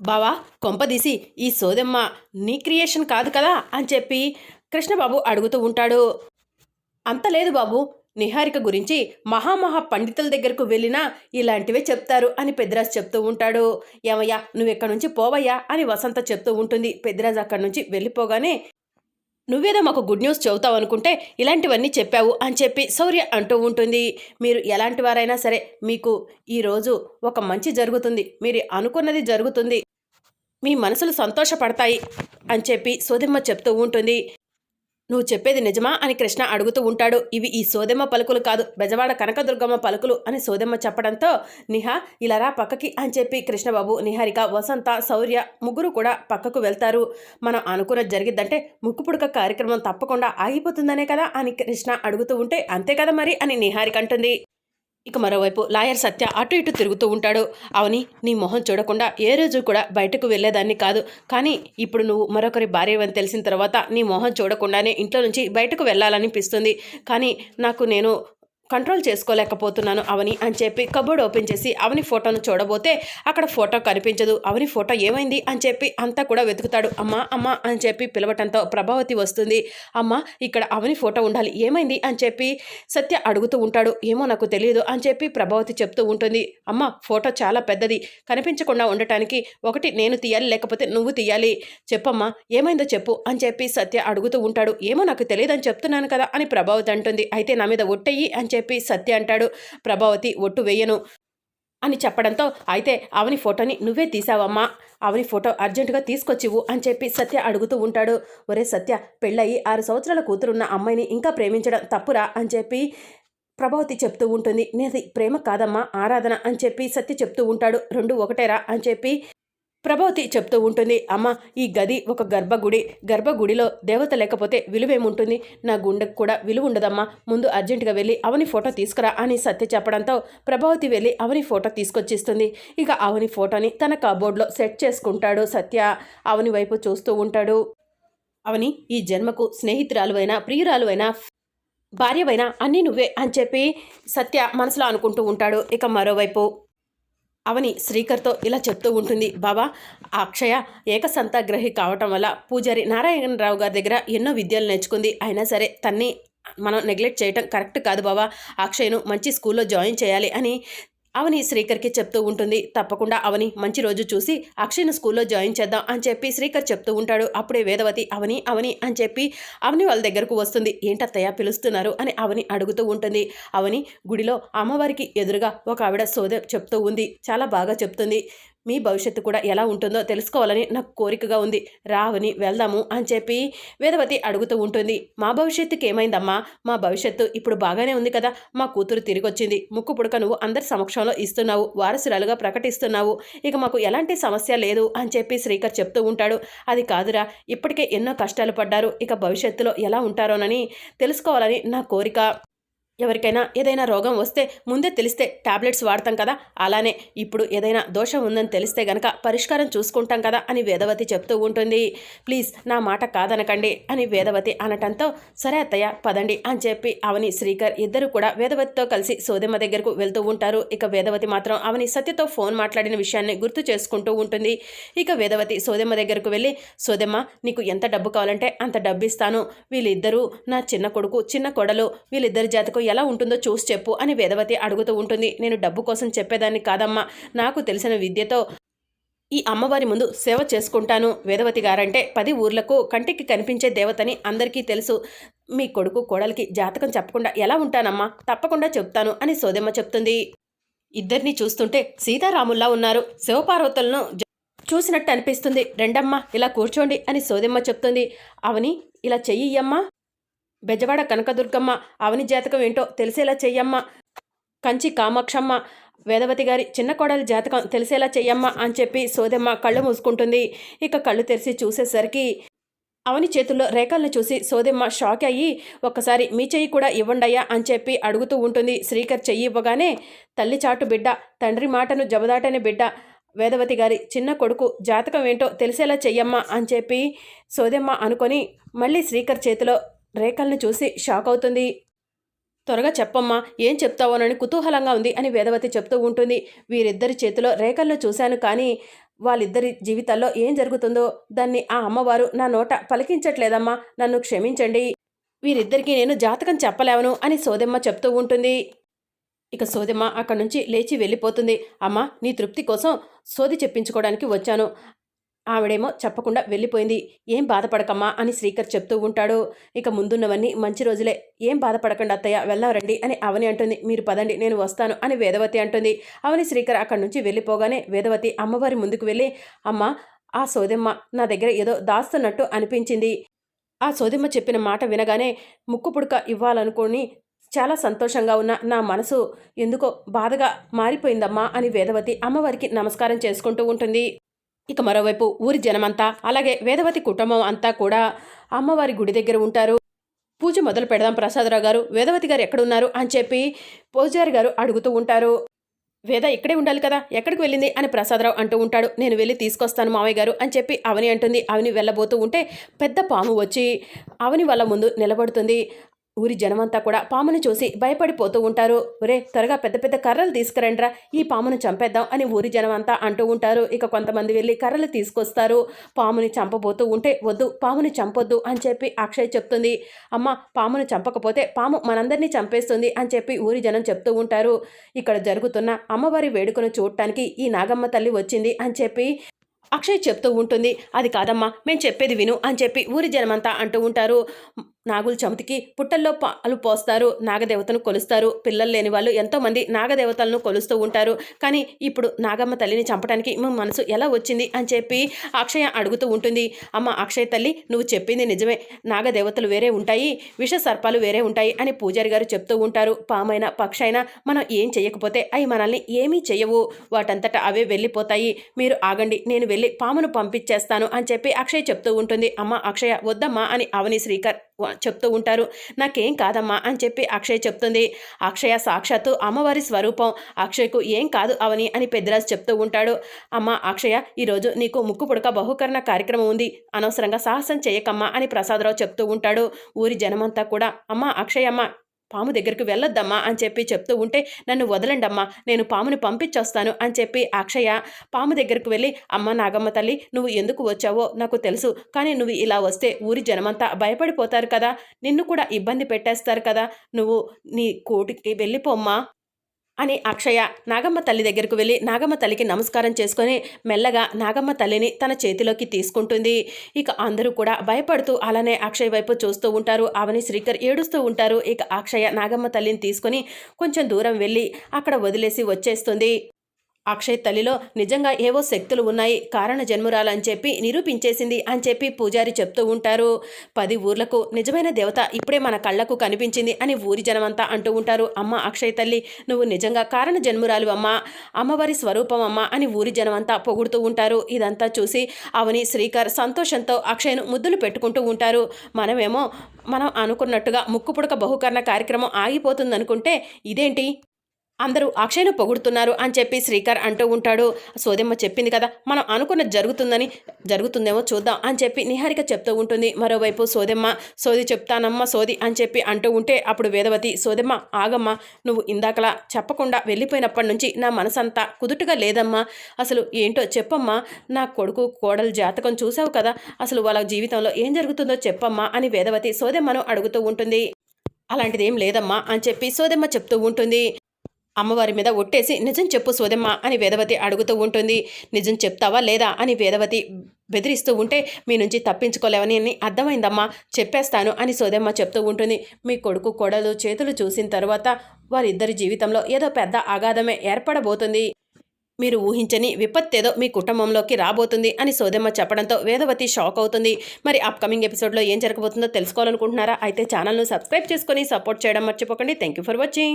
బావా కొంపదీసి ఈ సోదెమ్మ నీ క్రియేషన్ కాదు కదా అని చెప్పి కృష్ణబాబు అడుగుతూ ఉంటాడు. అంత లేదు బాబు నిహారిక గురించి మహామహా పండితుల దగ్గరకు వెళ్ళినా ఇలాంటివే చెప్తారు అని పెద్దరాజు చెప్తూ ఉంటాడు. ఏమయ్యా నువ్వు ఎక్కడి నుంచి పోవయ్యా అని వసంత చెప్తూ ఉంటుంది. పెద్దరాజు అక్కడి నుంచి వెళ్ళిపోగానే నువ్వేదో మాకు గుడ్ న్యూస్ చెబుతావు అనుకుంటే ఇలాంటివన్నీ చెప్పావు అని చెప్పి శౌర్య అంటూ ఉంటుంది. మీరు ఎలాంటి వారైనా సరే మీకు ఈరోజు ఒక మంచి జరుగుతుంది. మీరు అనుకున్నది జరుగుతుంది. మీ మనసులు సంతోషపడతాయి అని చెప్పి సుధిమ్మ చెప్తూ ఉంటుంది. నువ్వు చెప్పేది నిజమా అని కృష్ణ అడుగుతూ ఉంటాడు. ఇవి ఈ సోదెమ్మ పలుకులు కాదు. బెజవాడ కనకదుర్గమ్మ పలుకులు అని సోదెమ్మ చెప్పడంతో నిహా ఇలా రా పక్కకి అని చెప్పి కృష్ణబాబు నిహారిక వసంత శౌర్య ముగ్గురు కూడా పక్కకు వెళ్తారు. మనం అనుకున్నది జరిగిద్దంటే ముక్కుపుడక కార్యక్రమం తప్పకుండా ఆగిపోతుందనే కదా అని కృష్ణ అడుగుతూ ఉంటే అంతే కదా మరి అని నిహారిక అంటుంది. ఇక మరోవైపు లాయర్ సత్య అటు ఇటు తిరుగుతూ ఉంటాడు. అవని నీ మొహం చూడకుండా ఏ రోజు కూడా బయటకు వెళ్ళేదాన్ని కాదు. కానీ ఇప్పుడు నువ్వు మరొకరి భార్యవని తెలిసిన తర్వాత నీ మొహం చూడకుండానే ఇంట్లో నుంచి బయటకు వెళ్ళాలనిపిస్తుంది. కానీ నాకు నేను కంట్రోల్ చేసుకోలేకపోతున్నాను అవని అని చెప్పి కబోర్డ్ ఓపెన్ చేసి అవని ఫోటోను చూడబోతే అక్కడ ఫోటో కనిపించదు. అవని ఫోటో ఏమైంది అని చెప్పి అంతా కూడా వెతుకుతాడు. అమ్మ అమ్మ అని చెప్పి పిలవటంతో ప్రభావతి వస్తుంది. అమ్మ ఇక్కడ అవని ఫోటో ఉండాలి. ఏమైంది అని చెప్పి సత్య అడుగుతూ ఉంటాడు. ఏమో నాకు తెలియదు అని చెప్పి ప్రభావతి చెప్తూ ఉంటుంది. అమ్మ ఫోటో చాలా పెద్దది. కనిపించకుండా ఉండటానికి ఒకటి నేను తీయాలి లేకపోతే నువ్వు తీయాలి. చెప్పమ్మా ఏమైందో చెప్పు అని చెప్పి సత్య అడుగుతూ ఉంటాడు. ఏమో నాకు తెలియదు అని చెప్తున్నాను కదా అని ప్రభావతి అంటుంది. అయితే నా మీద ఒట్టయ్యి అని చెప్పి సత్య అంటాడు. ప్రభావతి ఒట్టు వేయను అని చెప్పడంతో అయితే అవని ఫోటోని నువ్వే తీసావమ్మా. అవని ఫోటో అర్జెంటుగా తీసుకొచ్చివు అని చెప్పి సత్య అడుగుతూ ఉంటాడు. ఒరే సత్య పెళ్ళయి ఆరు సంవత్సరాల కూతురున్న అమ్మాయిని ఇంకా ప్రేమించడం తప్పురా అని చెప్పి ప్రభావతి చెప్తూ ఉంటుంది. నేది ప్రేమ కాదమ్మా ఆరాధన అని చెప్పి సత్య చెప్తూ ఉంటాడు. రెండు ఒకటేరా అని చెప్పి ప్రభావతి చెప్తూ ఉంటుంది అమ్మ ఈ గది ఒక గర్భగుడి. గర్భగుడిలో దేవత లేకపోతే విలువేముంటుంది? నా గుండెకు కూడా విలువ ఉండదమ్మా ముందు అర్జెంటుగా వెళ్ళి అవని ఫోటో తీసుకురా అని సత్య చెప్పడంతో ప్రభావతి వెళ్ళి అవని ఫోటో తీసుకొచ్చిస్తుంది. ఇక అవని ఫోటోని తన కబోర్డ్లో సెట్ చేసుకుంటాడు సత్య. అవని వైపు చూస్తూ ఉంటాడు. అవని ఈ జన్మకు స్నేహితురాలు అయినా ప్రియురాలు అయినా భార్యవైనా అన్నీ నువ్వే అని చెప్పి సత్య మనసులో అనుకుంటూ ఉంటాడు. ఇక మరోవైపు అవని శ్రీకర్తో ఇలా చెప్తూ ఉంటుంది. బాబా అక్షయ ఏకసంతాగ్రహి కావటం వల్ల పూజారి నారాయణరావు గారి దగ్గర ఎన్నో విద్యలు నేర్చుకుంది. అయినా సరే తన్ని మనం నెగ్లెక్ట్ చేయటం కరెక్ట్ కాదు బాబా. అక్షయ్ను మంచి స్కూల్లో జాయిన్ చేయాలి అని అవని శ్రీకర్కి చెప్తూ ఉంటుంది. తప్పకుండా అవని మంచి రోజు చూసి అక్షయ్ను స్కూల్లో జాయిన్ చేద్దాం అని చెప్పి శ్రీకర్ చెప్తూ ఉంటాడు. అప్పుడే వేదవతి అవని అవని అని చెప్పి అవని వాళ్ళ దగ్గరకు వస్తుంది. ఏంటత్తయ్య పిలుస్తున్నారు అని అవని అడుగుతూ ఉంటుంది. అవని గుడిలో అమ్మవారికి ఎదురుగా ఒక ఆవిడ సోద చెప్తూ ఉంది. చాలా బాగా చెప్తుంది. మీ భవిష్యత్తు కూడా ఎలా ఉంటుందో తెలుసుకోవాలని నాకు కోరికగా ఉంది. రావని వెళ్దాము అని చెప్పి వేదవతి అడుగుతూ ఉంటుంది. మా భవిష్యత్తుకి ఏమైందమ్మా? మా భవిష్యత్తు ఇప్పుడు బాగానే ఉంది కదా? మా కూతురు తిరిగి వచ్చింది ముక్కు పుడక నువ్వు అందరి సమక్షంలో ఇస్తున్నావు. వారసురాలుగా ప్రకటిస్తున్నావు. ఇక మాకు ఎలాంటి సమస్య లేదు అని చెప్పి శ్రీకర్ చెప్తూ ఉంటాడు. అది కాదురా. ఇప్పటికే ఎన్నో కష్టాలు పడ్డారు. ఇక భవిష్యత్తులో ఎలా ఉంటారోనని తెలుసుకోవాలని నా కోరిక. ఎవరికైనా ఏదైనా రోగం వస్తే ముందే తెలిస్తే టాబ్లెట్స్ వాడతాం కదా. అలానే ఇప్పుడు ఏదైనా దోషం ఉందని తెలిస్తే గనక పరిష్కారం చూసుకుంటాం కదా అని వేదవతి చెప్తూ ఉంటుంది. ప్లీజ్ నా మాట కాదనకండి అని వేదవతి అనటంతో సరే అత్తయ్య పదండి అని చెప్పి అవని శ్రీకర్ ఇద్దరు కూడా వేదవతితో కలిసి సోదెమ్మ దగ్గరకు వెళ్తూ ఉంటారు. ఇక వేదవతి మాత్రం అవని సత్యతో ఫోన్ మాట్లాడిన విషయాన్ని గుర్తు చేసుకుంటూ ఉంటుంది. ఇక వేదవతి సోదెమ్మ దగ్గరకు వెళ్ళి సోదెమ్మ నీకు ఎంత డబ్బు కావాలంటే అంత డబ్బు ఇస్తాను వీళ్ళిద్దరూ నా చిన్న కొడుకు చిన్న కొడలు వీళ్ళిద్దరి జాతకు ఎలా ఉంటుందో చూసి చెప్పు అని వేదవతి అడుగుతూ ఉంటుంది. నేను డబ్బు కోసం చెప్పేదాన్ని కాదమ్మా. నాకు తెలిసిన విద్యతో ఈ అమ్మవారి ముందు సేవ చేసుకుంటాను. వేదవతి గారంటే పది ఊర్లకు కంటికి కనిపించే దేవతని అందరికీ తెలుసు. మీ కొడుకు కోడలికి జాతకం చెప్పకుండా ఎలా ఉంటానమ్మా? తప్పకుండా చెప్తాను అని సోదెమ్మ చెప్తుంది. ఇద్దరిని చూస్తుంటే సీతారాముల్లా ఉన్నారు. శివపార్వతులను చూసినట్టు అనిపిస్తుంది. రెండమ్మ ఇలా కూర్చోండి అని సోదెమ్మ చెప్తుంది. అవని ఇలా చెయ్యమ్మా. బెజవాడ కనకదుర్గమ్మ అవని జాతకం ఏంటో తెలిసేలా చెయ్యమ్మ. కంచి కామాక్షమ్మ వేదవతి గారి చిన్న కోడలి జాతకం తెలిసేలా చెయ్యమ్మ అని చెప్పి సోదెమ్మ కళ్ళు మూసుకుంటుంది. ఇక కళ్ళు తెరిచి చూసేసరికి అవని చేతుల్లో రేఖల్ని చూసి సోదెమ్మ షాక్ అయ్యి ఒక్కసారి మీ చెయ్యి కూడా ఇవ్వండయ్యా అని చెప్పి అడుగుతూ ఉంటుంది. శ్రీకర్ చెయ్యి ఇవ్వగానే తల్లి చాటు బిడ్డ తండ్రి మాటను జబదాటని బిడ్డ వేదవతి గారి చిన్న కొడుకు జాతకం ఏంటో తెలిసేలా చెయ్యమ్మా అని చెప్పి సోదెమ్మ అనుకొని మళ్ళీ శ్రీకర్ చేతిలో రేఖల్ని చూసి షాక్ అవుతుంది. త్వరగా చెప్పమ్మా ఏం చెప్తావోనని కుతూహలంగా ఉంది అని వేదవతి చెప్తూ ఉంటుంది. వీరిద్దరి చేతిలో రేఖలను చూశాను కానీ వాళ్ళిద్దరి జీవితాల్లో ఏం జరుగుతుందో దాన్ని ఆ అమ్మవారు నా నోట పలికించట్లేదమ్మా నన్ను క్షమించండి. వీరిద్దరికీ నేను జాతకం చెప్పలేవను అని సోదెమ్మ చెప్తూ ఉంటుంది. ఇక సోదెమ్మ అక్కడి నుంచి లేచి వెళ్ళిపోతుంది. అమ్మ నీ తృప్తి కోసం సోది చెప్పించుకోవడానికి వచ్చాను. ఆవిడేమో చెప్పకుండా వెళ్ళిపోయింది. ఏం బాధపడకమ్మా అని శ్రీకర్ చెప్తూ ఉంటాడు. ఇక ముందున్నవన్నీ మంచి రోజులే. ఏం బాధపడకండి అత్తయ్య వెళ్ళవరండి అని అవని అంటుంది. మీరు పదండి నేను వస్తాను అని వేదవతి అంటుంది. అవని శ్రీకర్ అక్కడి నుంచి వెళ్ళిపోగానే వేదవతి అమ్మవారి ముందుకు వెళ్ళి అమ్మ ఆ సోదెమ్మ నా దగ్గర ఏదో దాస్తున్నట్టు అనిపించింది. ఆ సోదెమ్మ చెప్పిన మాట వినగానే ముక్కు పుడక ఇవ్వాలనుకొని చాలా సంతోషంగా ఉన్న నా మనసు ఎందుకో బాధగా మారిపోయిందమ్మా అని వేదవతి అమ్మవారికి నమస్కారం చేసుకుంటూ ఉంటుంది. ఇక మరోవైపు ఊరి జనమంతా అలాగే వేదవతి కుటుంబం అంతా కూడా అమ్మవారి గుడి దగ్గర ఉంటారు. పూజ మొదలు పెడదాం ప్రసాదరావు గారు. వేదవతి గారు ఎక్కడున్నారు అని చెప్పి పూజారి గారు అడుగుతూ ఉంటారు. వేద ఇక్కడే ఉండాలి కదా ఎక్కడికి వెళ్ళింది అని ప్రసాదరావు అంటూ ఉంటాడు. నేను వెళ్ళి తీసుకొస్తాను మావయ్య గారు అని చెప్పి అవని అంటుంది. అవని వెళ్ళబోతూ ఉంటే పెద్ద పాము వచ్చి అవని వాళ్ళ ముందు నిలబడుతుంది. ఊరి జనమంతా కూడా పామును చూసి భయపడిపోతూ ఉంటారు. ఒరే త్వరగా పెద్ద పెద్ద కర్రలు తీసుకురండ్రా ఈ పామును చంపేద్దాం అని ఊరి జనమంతా అంటూ ఉంటారు. ఇక కొంతమంది వెళ్ళి కర్రలు తీసుకొస్తారు. పాముని చంపబోతూ ఉంటే వద్దు పాముని చంపొద్దు అని చెప్పి అక్షయ్ చెప్తుంది. అమ్మ పామును చంపకపోతే పాము మనందరినీ చంపేస్తుంది అని చెప్పి ఊరి జనం చెప్తూ ఉంటారు. ఇక్కడ జరుగుతున్న అమ్మవారి వేడుకను చూడటానికి ఈ నాగమ్మ తల్లి వచ్చింది అని చెప్పి అక్షయ్ చెప్తూ ఉంటుంది. అది కాదమ్మా మేము చెప్పేది విను అని చెప్పి ఊరి జనమంతా అంటూ ఉంటారు. నాగుల చమతికి పుట్టల్లో పాలు పోస్తారు నాగదేవతను కొలుస్తారు. పిల్లలు లేని వాళ్ళు ఎంతోమంది నాగదేవతలను కొలుస్తూ ఉంటారు. కానీ ఇప్పుడు నాగమ్మ తల్లిని చంపడానికి మా మనసు ఎలా వచ్చింది అని చెప్పి అక్షయ అడుగుతూ ఉంటుంది. అమ్మ అక్షయ తల్లి నువ్వు చెప్పింది నిజమే. నాగదేవతలు వేరే ఉంటాయి విష సర్పాలు వేరే ఉంటాయి అని పూజారి గారు చెప్తూ ఉంటారు. పామైనా పక్షైనా మనం ఏం చేయకపోతే అవి మనల్ని ఏమీ చేయవు. వాటంతటా అవే వెళ్ళిపోతాయి. మీరు ఆగండి నేను వెళ్ళి పామును పంపించేస్తాను అని చెప్పి అక్షయ్ చెప్తూ ఉంటుంది. అమ్మ అక్షయ వద్దమ్మా అని అవని శ్రీకర్ చెప్తూ ఉంటారు. నాకేం కాదమ్మా అని చెప్పి అక్షయ్ చెప్తుంది. అక్షయ సాక్షాత్తు అమ్మవారి స్వరూపం. అక్షయ్కు ఏం కాదు అవని అని పెద్దరాజు చెప్తూ ఉంటాడు. అమ్మ అక్షయ ఈరోజు నీకు ముక్కు పుడక బహుకరణ కార్యక్రమం ఉంది. అనవసరంగా సాహసం చేయకమ్మా అని ప్రసాదరావు చెప్తూ ఉంటాడు. ఊరి జనమంతా కూడా అమ్మ అక్షయమ్మ పాము దగ్గరికి వెళ్ళొద్దమ్మా అని చెప్పి చెప్తూ ఉంటే నన్ను వదలండమ్మా నేను పాముని పంపించొస్తాను అని చెప్పి అక్షయ పాము దగ్గరకు వెళ్ళి అమ్మ నాగమ్మ తల్లి నువ్వు ఎందుకు వచ్చావో నాకు తెలుసు కానీ నువ్వు ఇలా వస్తే ఊరి జనమంతా భయపడిపోతారు కదా నిన్ను కూడా ఇబ్బంది పెట్టేస్తారు కదా నువ్వు నీ కోటికి వెళ్ళిపోమ్మా అని అక్షయ నాగమ్మ తల్లి దగ్గరకు వెళ్ళి నాగమ్మ తల్లికి నమస్కారం చేసుకొని మెల్లగా నాగమ్మ తల్లిని తన చేతిలోకి తీసుకుంటుంది. ఇక అందరూ కూడా భయపడుతూ అలానే అక్షయ్ వైపు చూస్తూ ఉంటారు. అవని శ్రీకర్ ఏడుస్తూ ఉంటారు. ఇక అక్షయ నాగమ్మ తల్లిని తీసుకొని కొంచెం దూరం వెళ్ళి అక్కడ వదిలేసి వచ్చేస్తుంది. అక్షయ్ తల్లిలో నిజంగా ఏవో శక్తులు ఉన్నాయి కారణ జన్మురాలని చెప్పి నిరూపించేసింది అని చెప్పి పూజారి చెప్తూ ఉంటారు. పది ఊర్లకు నిజమైన దేవత ఇప్పుడే మన కళ్ళకు కనిపించింది అని ఊరి జనమంతా అంటూ ఉంటారు. అమ్మ అక్షయ్ తల్లి నువ్వు నిజంగా కారణ జన్మురాలు అమ్మ అమ్మవారి స్వరూపం అమ్మ అని ఊరి జనమంతా పొగుడుతూ ఉంటారు. ఇదంతా చూసి అవని శ్రీకర్ సంతోషంతో అక్షయ్ను ముద్దులు పెట్టుకుంటూ ఉంటారు. మనమేమో మనం అనుకున్నట్టుగా ముక్కు పుడక బహుకరణ కార్యక్రమం ఆగిపోతుందనుకుంటే ఇదేంటి? అందరూ అక్షయ్ను పొగుడుతున్నారు అని చెప్పి శ్రీకర్ అంటూ ఉంటాడు. సోదెమ్మ చెప్పింది కదా మనం అనుకున్న జరుగుతుందని జరుగుతుందేమో చూద్దాం అని చెప్పి నిహారిక చెప్తూ ఉంటుంది. మరోవైపు సోదెమ్మ సోది చెప్తానమ్మ సోది అని చెప్పి అంటూ ఉంటే అప్పుడు వేదవతి సోదెమ్మ ఆగమ్మ నువ్వు ఇందాకలా చెప్పకుండా వెళ్ళిపోయినప్పటి నుంచి నా మనసంతా కుదుటుగా లేదమ్మా. అసలు ఏంటో చెప్పమ్మా నా కొడుకు కోడలు జాతకం చూసావు కదా అసలు వాళ్ళ జీవితంలో ఏం జరుగుతుందో చెప్పమ్మా అని వేదవతి సోదెమ్మను అడుగుతూ ఉంటుంది. అలాంటిదేం లేదమ్మా అని చెప్పి సోదెమ్మ చెప్తూ ఉంటుంది. అమ్మవారి మీద ఒట్టేసి నిజం చెప్పు సోదమ్మ అని వేదవతి అడుగుతూ ఉంటుంది. నిజం చెప్తావా లేదా అని వేదవతి బెదిరిస్తూ ఉంటే మీ నుంచి తప్పించుకోలేవని అని అర్థమైందమ్మా చెప్పేస్తాను అని సోదమ్మ చెప్తూ ఉంటుంది. మీ కొడుకు కొడలు చేతులు చూసిన తర్వాత వారిద్దరి జీవితంలో ఏదో పెద్ద అగాధమే ఏర్పడబోతుంది. మీరు ఊహించని విపత్తేదో మీ కుటుంబంలోకి రాబోతుంది అని సోదమ్మ చెప్పడంతో వేదవతి షాక్ అవుతుంది. మరి అప్కమింగ్ ఎపిసోడ్లో ఏం జరగబోతుందో తెలుసుకోవాలనుకుంటున్నారా? అయితే ఛానల్ను సబ్స్క్రైబ్ చేసుకొని సపోర్ట్ చేయడం మర్చిపోకండి. Thank you for watching.